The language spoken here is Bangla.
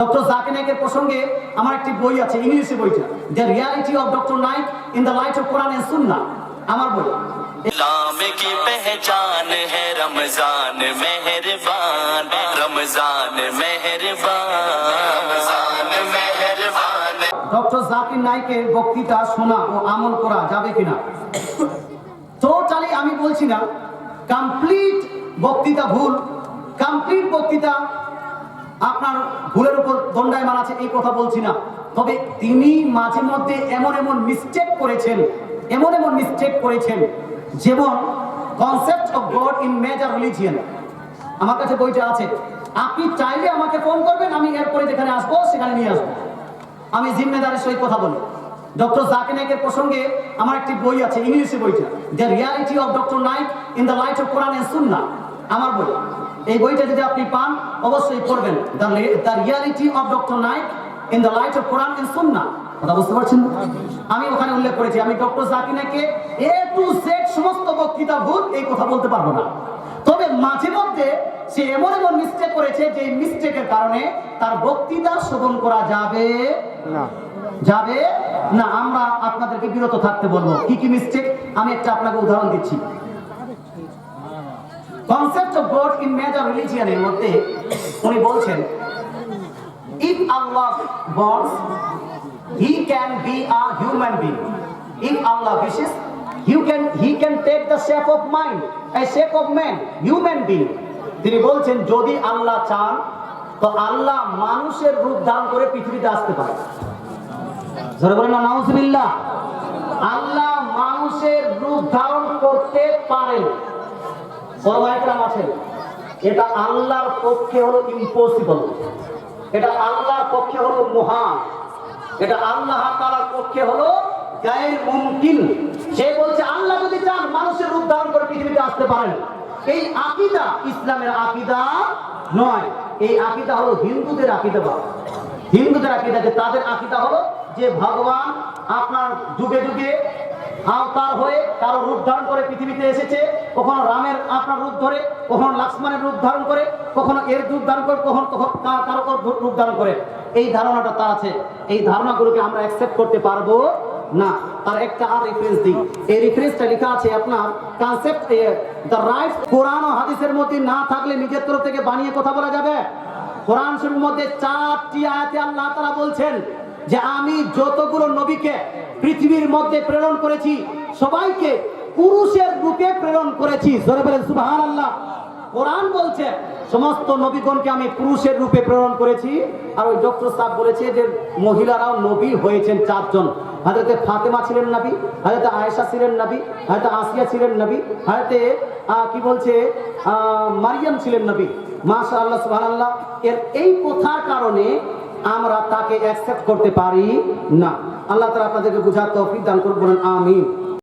ডক্টর জাকির নাইকের প্রসঙ্গে আমার একটি বই আছে ইংলিশে বইটা the reality of doctor Naik in the light of Quran and Sunnah আমার বই इस्लाम की पहचान है रमजान मेहरबान रमजान मेहरबान रमजान मेहरबान ডক্টর জাকির নাইকের বক্তৃতা শোনা ও আমল করা যাবে কিনা টোটালি আমি বলছি না কমপ্লিট বক্তৃতা ভুল কমপ্লিট বক্তৃতা আপনার ভুলের উপর দণ্ডায়মান আছে, এই কথা বলছি না। তবে তিনি মাঝে মধ্যে এমন এমন মিস্টেক করেছেন, এমন এমন মিস্টেক করেছেন, যেমন concept of God in major religion আমার কাছে বইটা আছে, আপনি চাইলে আমাকে ফোন করবেন, আমি এরপরে যেখানে আসব, সেখানে নিয়ে আসব। আমি জিম্মেদারের সহিত কথা বলি। ডক্টর জাকির নাইকের প্রসঙ্গে আমার একটি বই আছে, ইংলিশে বইটা the reality of doctor Naik in the light of Quran and Sunnah আমার বই। এই বইটা যদি আপনি পান, অবশ্যই পড়বেন। The reality of doctor Naik in the light of Quran and Sunnah কথা বুঝতে পারছেন? আমি ওখানে উল্লেখ করেছি, আমি ডক্টর জাকির নাইকে এ টু জেড সমস্ত বক্তৃতা ভুল এই কথা বলতে পারব না। তবে মাঝে মধ্যে সে এমন এমন মিস্টেক করেছে যে মিস্টেকের কারণে তার বক্তৃতা শোধন করা যাবে না। যাবে না। আমরা আপনাদেরকে বিরত থাকতে বলব। কি কি মিস্টেক আমি একটা আপনাকে উদাহরণ দিচ্ছি। Concept of God in major রিলিজিয়ানের মধ্যে উনি বলছেন if Allah wants, he can be a human being. If Allah wishes, you can, he can take the shape of mind, a shape of man, human being. তিনি বলছেন, যদি আল্লাহ চান, তো আল্লাহ মানুষের রূপ ধারণ করে পৃথিবীতে আসতে পারে। জোরে বলেন না নাউজুবিল্লাহ। আল্লাহ মানুষের রূপ ধারণ করতে পারেন। বড় ভাইকরাম আছেন এটা আল্লাহর পক্ষে হলো ইম্পসিবল এটা আল্লাহর পক্ষে হলো মহান, এটা আল্লাহ তাআলার পক্ষে হলো গায়ের মুমকিন। সে বলছে, আল্লাহ যদি চান মানুষের রূপ করে পৃথিবীতে আসতে পারেন। এই আকীদা ইসলামের আকীদা নয়, এই আকীদা হলো হিন্দুদের আকীদা বা। হিন্দুদের আকীদা যে তাদের আকীদা হলো যে ভগবান আপনার যুগে যুগে আওতার হয়ে কারও রূপ ধারণ করে পৃথিবীতে এসেছে কখনো রামের আপনার রূপ ধরে, কখনো লক্ষ্মণের রূপ ধারণ করে, কখনো এর রূপ ধারণ করে, কখনো কারও রূপ ধারণ করে। এই ধারণাটা তার আছে। এই ধারণাগুলোকে আমরা অ্যাকসেপ্ট করতে পারব না। তার একটা আর রেফারেন্স দিই। এই রেফারেন্সটা লেখা আছে আপনার কনসেপ্ট দ্য রাইট কোরআন ও হাদিসের মধ্যে না থাকলে নিজের তরফ থেকে বানিয়ে কথা বলা যাবে? কোরআন শরীফের মধ্যে চারটি আয়াতে আল্লাহ তাআলা বলছেন যে, আমি যতগুলো নবীকে পৃথিবীর মধ্যে প্রেরণ করেছি, সবাইকে পুরুষের রূপে প্রেরণ করেছি। জোরে বলেন, সুবহানাল্লাহ। কোরআন বলছে, সমস্ত নবীগণকে আমি পুরুষের রূপে প্রেরণ করেছি। আর ওই ডক্টর সাহেব বলেছে যে মহিলারাও নবী হয়েছেন চারজন। হাজরতে ফাতেমা ছিলেন নবী, হাজরতে আয়েশা ছিলেন নবী, হাজরতে আসিয়া ছিলেন নবী, হাজরতে কি বলছে মারিয়াম ছিলেন নবী। মাশা আল্লাহ সুবহানাল্লাহ। এর এই কথার কারণে আমরা তাকে অ্যাকসেপ্ট করতে পারি না। আল্লাহ তাআলা আপনাদেরকে বুঝার তৌফিক দান করুন, বলেন, আমিন।